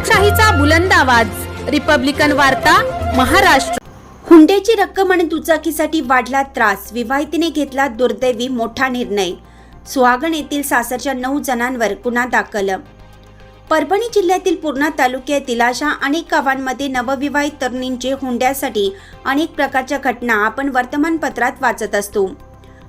लोकशाहीचा बुलंद आवाज. रिपब्लिकन वार्ता महाराष्ट्र. हुंड्याची रक्कम आणि दुचाकीसाठी वाढला त्रास. विवाहितीने घेतला दुर्दैवी मोठा निर्णय. सुहागण येथील सासरच्या नऊ जणांवर गुन्हा दाखल. परभणी जिल्ह्यातील पूर्णा तालुक्यातील अशा अनेक गावांमध्ये नवविवाहित तरुणींचे हुंड्यासाठी अनेक प्रकारच्या घटना आपण वर्तमानपत्रात वाचत असतो.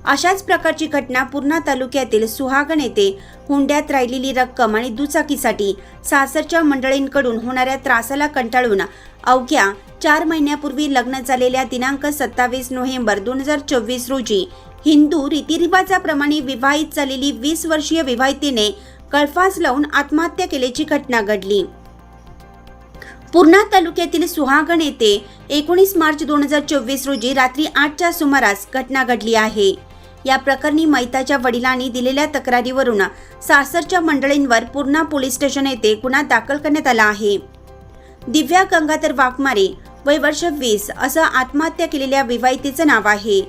अशाच प्रकारची घटना पूर्णा तालुक्यातील सुहागण येथे हुंड्यात राहिलेली रक्कम आणि दुचाकीसाठी सासरच्या मंडळींकडून होणाऱ्या त्रासाला कंटाळून अवघ्या चार महिन्यापूर्वी लग्न झालेल्या दिनांक सत्तावीस नोव्हेंबर दोन हजार चोवीस रोजी हिंदू रीतिरिवाजाप्रमाणे विवाहित झालेली वीस वर्षीय विवाहितेने कळफास लावून आत्महत्या केल्याची घटना घडली. पूर्णा तालुक्यातील सुहागण येथे एकोणीस मार्च दोन हजार चोवीस रोजी रात्री आठच्या सुमारास घटना घडली आहे. या प्रकरणी मैताच्या वडिलांनी दिलेल्या तक्रारीवरून सासरच्या मंडळींवर पूर्णा पोलीस स्टेशन येथे गुन्हा दाखल करण्यात आला आहे. दिव्या गंगाधर वाघमारे वय वर्ष वीस असं आत्महत्या केलेल्या विवाहितेचं नाव आहे.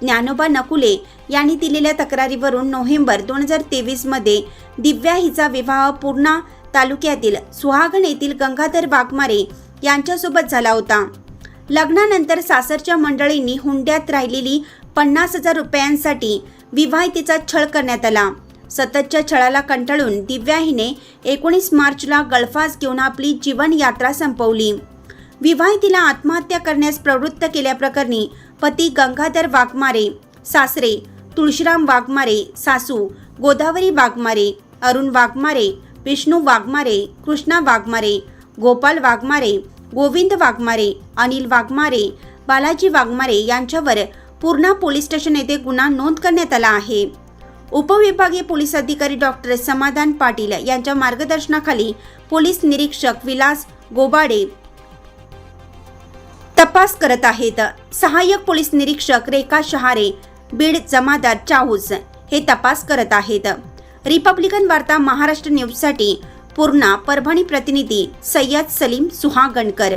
ज्ञानोबा नकुले यांनी दिलेल्या तक्रारीवरून नोव्हेंबर दोन हजार तेवीसमध्ये दिव्या हिचा विवाह पूर्णा तालुक्यातील सुहागण येथील गंगाधर वाघमारे यांच्यासोबत झाला होता. लग्नानंतर सासरच्या मंडळींनी हुंड्यात राहिलेली पन्नास हजार रुपयांसाठी विवाहितेचा छळ करण्यात आला. सततच्या छळाला कंटाळून दिव्या हिने एकोणीस मार्चला गळफास घेऊन आपली जीवनयात्रा संपवली. विवाहितीला आत्महत्या करण्यास प्रवृत्त केल्याप्रकरणी पती गंगाधर वाघमारे सासरे तुळशीराम वाघमारे सासू गोदावरी वाघमारे अरुण वाघमारे विष्णू वाघमारे कृष्णा वाघमारे गोपाल वाघमारे गोविंद वाघमारे अनिल वाघमारे बालाजी वाघमारे यांच्यावर पूर्णा पोलीस स्टेशन येथे गुन्हा नोंद करण्यात आला आहे. उपविभागीय पोलीस अधिकारी डॉक्टर समाधान पाटील यांच्या मार्गदर्शनाखाली पोलीस निरीक्षक विलास गोबाडे तपास करत आहेत. सहाय्यक पोलीस निरीक्षक रेखा शहारे बीड जमादार चाहूस हे तपास करत आहेत. रिपब्लिकन वार्ता महाराष्ट्र न्यूजसाठी पूर्णा परभणी प्रतिनिधी सय्यद सलीम सुहागणकर.